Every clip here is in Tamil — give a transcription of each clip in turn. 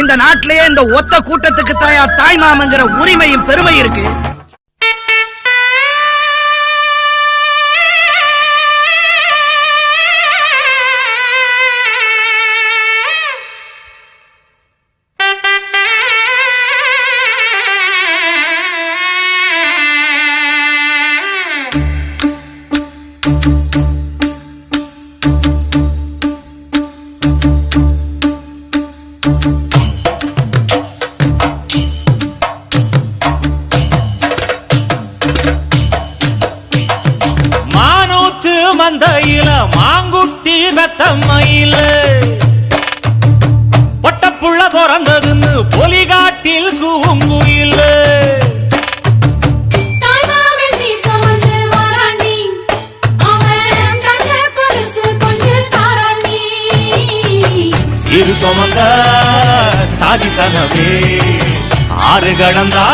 இந்த நாட்டிலேயே இந்த ஒத்த கூட்டத்துக்கு தாயா தாய் மாமங்கிற உரிமையும் பெருமை இருக்கு. மானூத்து மந்தையில மாங்குட்டி பெத்தம்மையில பொட்டப்புள்ள பிறந்ததுன்னு பொலிகாட்டில் கூங்குயில. இரு சுமந்த சாதி சனவே ஆறு கடந்தா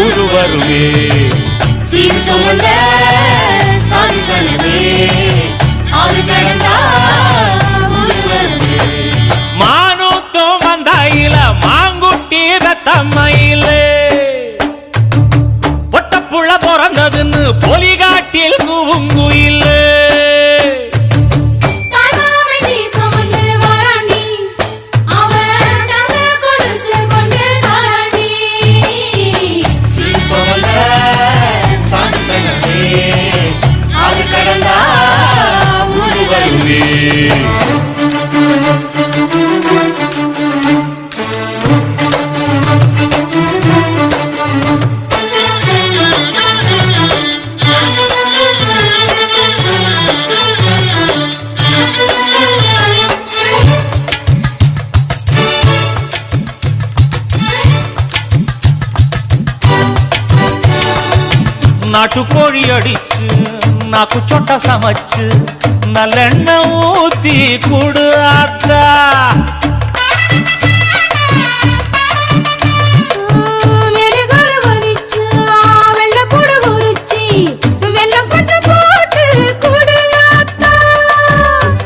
ஊரு வருவே சீர் சுமந்த ஆறு ஊர் வருவே நாட்டுக்கோழி அடிச்சு நாக்கு சொட்ட சமைச்சு நல்லெண்ணெய் ஊத்தி குடு ஆத்தா.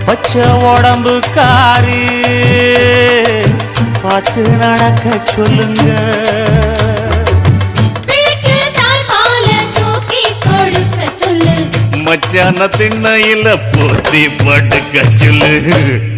பச்சை உடம்பு காரி பார்த்து நடக்க சொல்லுங்க மச்சான திண்ணையில போத்தி படுக்க சொல்லு.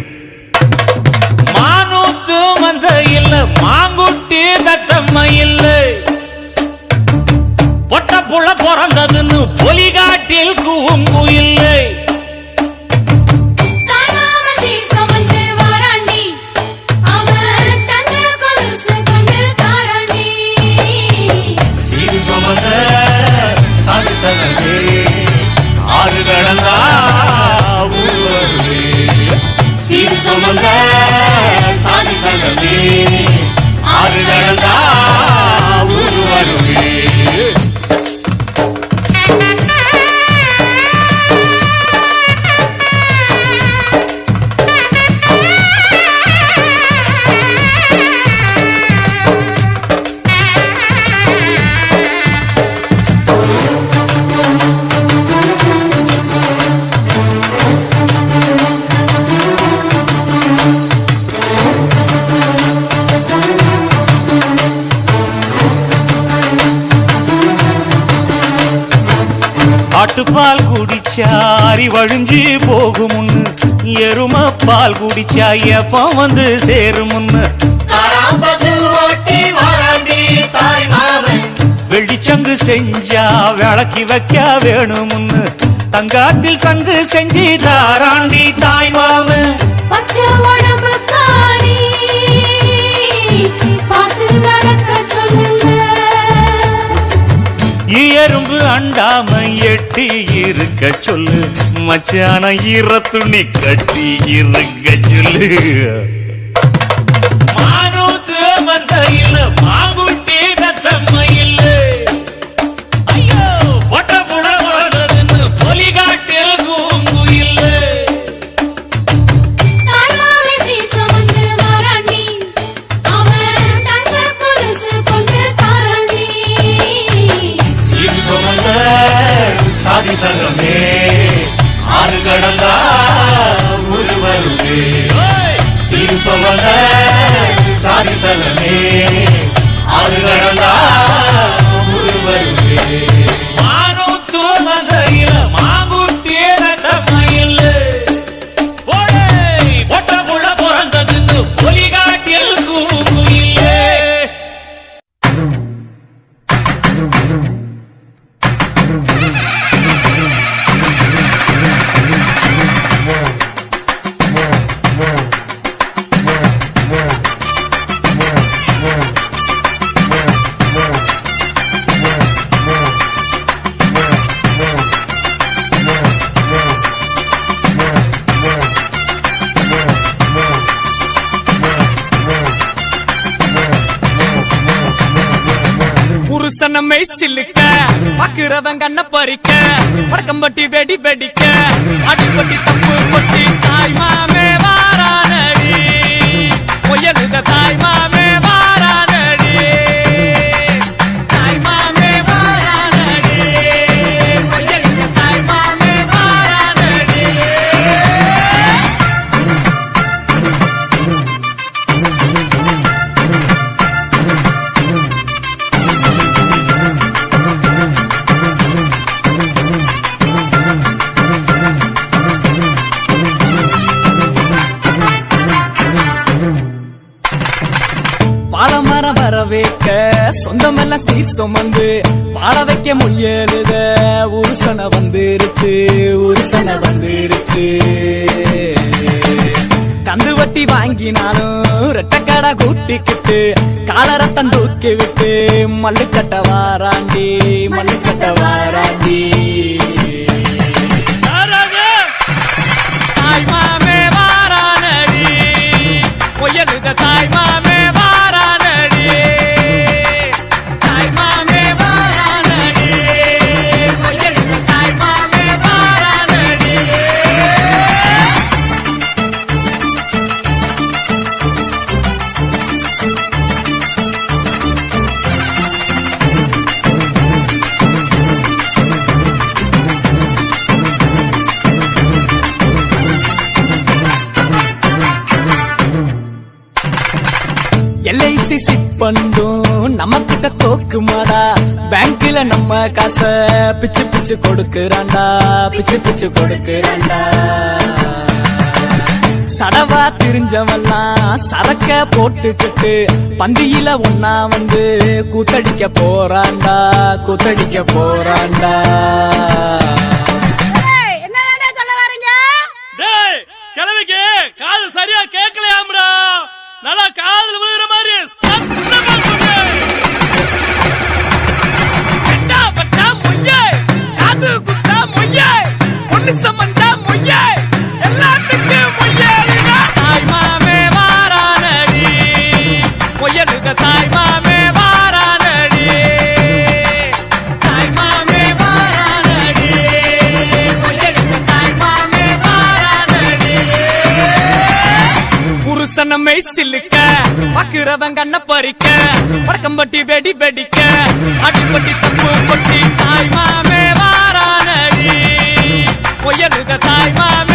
ஆட்டுப்பால் குடிச்சா அரி வழிஞ்சு போகுமுன்னு எரும பால் குடிச்சா எப்ப வந்து சேருமுன்னு வெள்ளிச்சங்கு செஞ்சா விளக்கி வைக்க வேணுமுன்னு தங்காத்தில் சங்கு செஞ்சு தாராண்டி தாய் மாமன். எறும்பு அண்டாம எட்டி இருக்க சொல்லு. மச்சான ஈர துணி கட்டி இருக்க சொல்லு. மானூத்து மந்தையில் சாதி அது ஆறு நம்மை சில்லுக்க பாக்குறவங்க கண்ண பறிக்க வடக்கம்பட்டி வெடி வெடிக்க அடிப்பட்டி தப்பு கொட்டி தாய் மாமே வாரானடி. பொய்யலுத தாய் மாமே சுமந்து வாழ வைக்க முயலுத உருசன வந்துருச்சு உருசன வந்துருச்சு. கந்து வட்டி வாங்கினாலும் ரெட்டக்கடை கூட்டிக்கிட்டு காலரத்தம் தூக்கி விட்டு மல்லுக்கட்ட வாராண்டி மல்லுக்கட்ட வாராண்டி. தாய் மாமே வாரானடி பொய்யலுத தாய் மாமே. நம்ம காச பிச்சு பிச்சு கொடுக்கறான்டா பிச்சு பிச்சு கொடுக்கறான்டா. சடவா திரிஞ்சவெல்லாம் சரக்க போட்டுக்கிட்டு பந்தியில ஒன்னா வந்து கூத்தடிக்க போறான்டா கூத்தடிக்க போறான்டா. என்னதாண்டா சொல்ல வரீங்க? டேய் கிழவிக்கு காது சரியா கேட்கலையாம்டா. நல்லா காதுல சில்லுக்க பாக்குறவன் கண்ண பறிக்க வடக்கம்பட்டி வெடி வெடிக்க அடிப்பட்டி தப்பு கொட்டி தாய் மாமே வாரானடி பொய்யலுக தாய் மாமே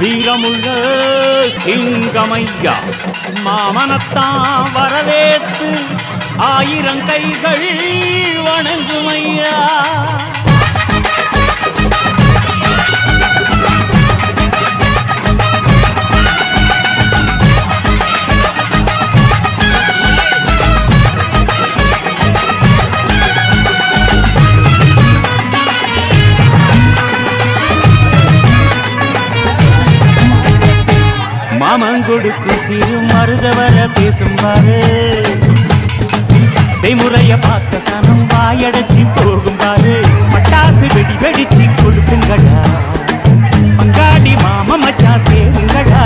வீரமுள்ள சிங்கமையா மாமனத்தான் வரவேற்று ஆயிரம் கைகள் வணங்குமையா. மாமன் சிறு மருதவர பேசும் செய்முறைய பார்த்த சனம் வாயடைச்சி போகும் பாரு. பட்டாசு வெடி வெடிச்சு கொடுக்குங்கடா. பங்காடி மாம மச்சா சேருங்கடா.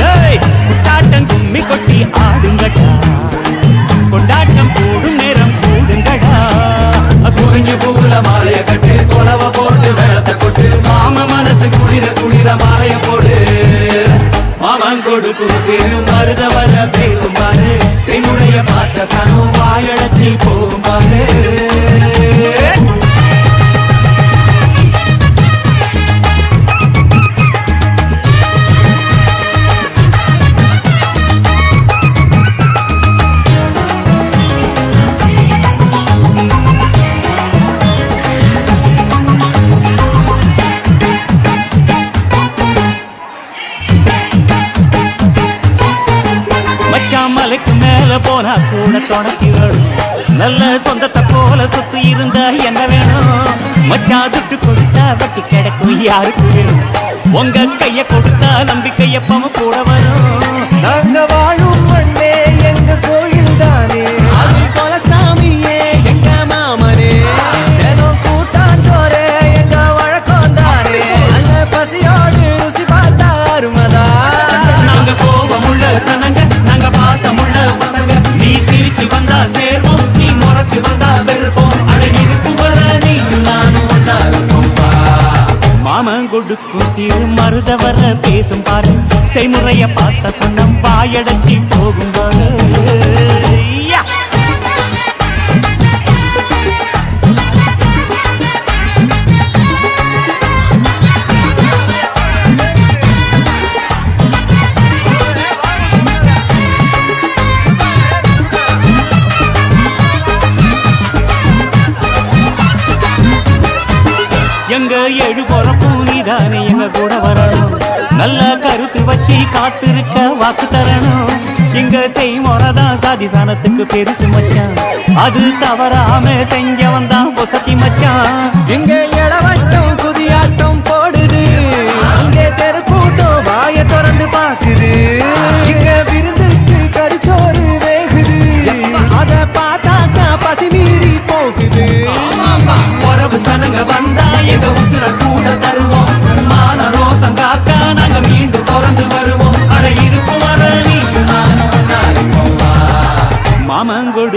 டேய் கும்மி கொட்டி ஆடுங்கடா. கொண்டாட்டம் போடும் நேரம் கூடுங்கடா. குறிஞ்சு பூவுல மாலைய கட்டு கொலவ போட்டு வேளத்தை கொட்டு மாம மனசு குளிர குளிர மாலைய போடு. மருத வர மருதவர பாரு செய்முறைய பார்த்த சனம் வாயடத்தில் போகும் யாருக்கு வேணும்? உங்க கைய கொடுத்தா நம்பிக்கை எப்பவும் கூட வரும் கொடுக்கும் சிறு மருத வர பேசும் பாரு செய்முறைய பார்த்த சன்னம் வாயடச்சி போகும் பாரு நல்ல கருத்து வச்சு காத்திருக்க வாக்கு தரணும். இங்க செய்முறைதான் சாதி சாணத்துக்கு பெருசு மச்சான். அது தவறாம செஞ்சவன் தான் பொசத்தி மச்சான்.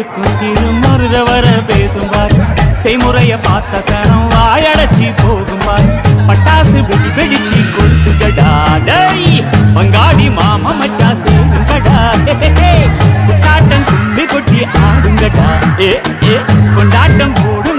மாமன் கொடுக்கும் திரு மருத வர பேசும் பாரு செய்முறைய பார்த்த சனம் வாயடச்சி போகும் பாரு பட்டாசு வெடி வெடிச்சு கொடுத்துக்கடா டேய் பங்காடி மாமா மச்சா சேருங்கடா ஹே, கொண்டாட்டம் கும்பி கொட்டி ஆடுங்கடா ஏ ஏ. கொண்டாட்டம் போடு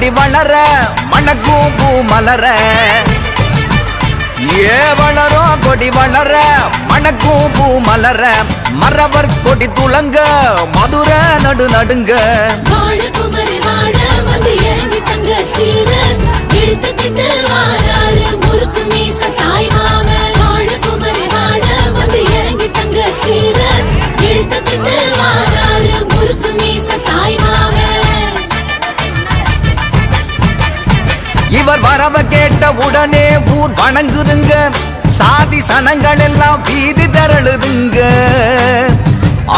கொடி வளர மணக்கூம்பு மலர. ஏ வளரோ கொடி வளர மணக்கூம்பு மலர. மரவர் கொடி துளங்க மதுர நடு நடுங்க. வாழ குமரி வாழ வந்து இறங்கி தங்க சீர எடுத்து திட்டு வாழ உடனே ஊர் வணங்குதுங்க. சாதி சனங்கள் எல்லாம் வீதி திரளுதுங்க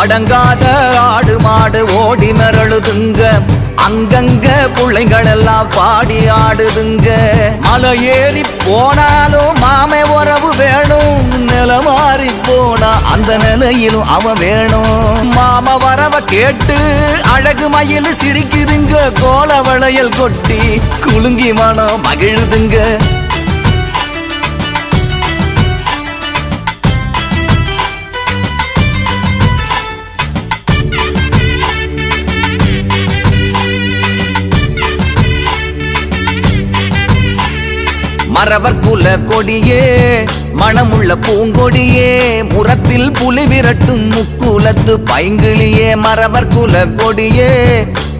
அடங்காத ஆடு மாடு ஓடி மிரழுதுங்க. அங்கங்க பிள்ளைங்களெல்லாம் பாடி ஆடுதுங்க. மலை ஏறி போனாலும் மாமே உறவு வேணும். நில மாறி போனா அந்த நிலையிலும் அவன் வேணும். மாம வர கேட்டு அழகு மயில் சிரிக்குதுங்க கோல வளையல் கொட்டி குலுங்கி மனம் மகிழுதுங்க. மறவர் குல கொடியே மனமுள்ள பூங்கொடியே முரத்தில் புலி விரட்டும் முக்குலத்து பைங்கிளியே மறவர் குல கொடியே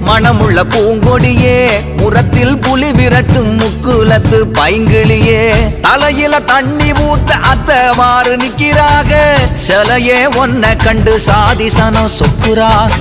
மனமுள்ள பூங்கொடியே முரத்தில் புலி விரட்டும் முக்குலத்து பைங்கிளியே. தலையில தண்ணி ஊத்த அத்தவாறு நிக்கிறாக சிலையே ஒன்ன கண்டு சாதிசனம் சொக்குறாக.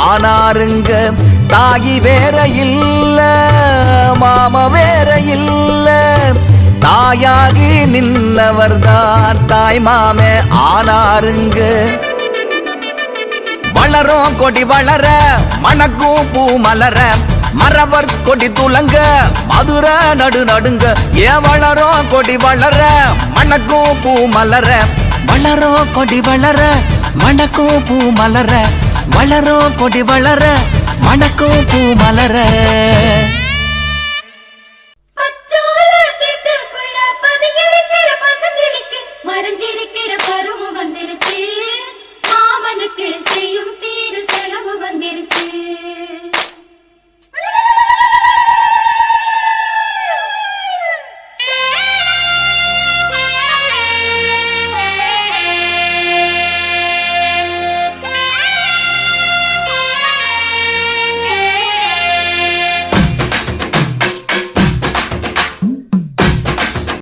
ஆனாருங்க. தாயி வேற இல்ல மாம வேற இல்ல. தாயாகி நின்னவர் தான் தாய் மாமே ஆனாருங்க. வளரும் கொடி வளர மணக்கும் பூ மலர மரவர் கொடி துலங்க மதுர நடு நடுங்க. ஏ வளரும் கொடி வளர மணக்கும் பூ மலர வளரும் கொடி வளர மணக்கும் பூ மலர. வளரும் கொடி வளர மணக்கும் பூ மலர.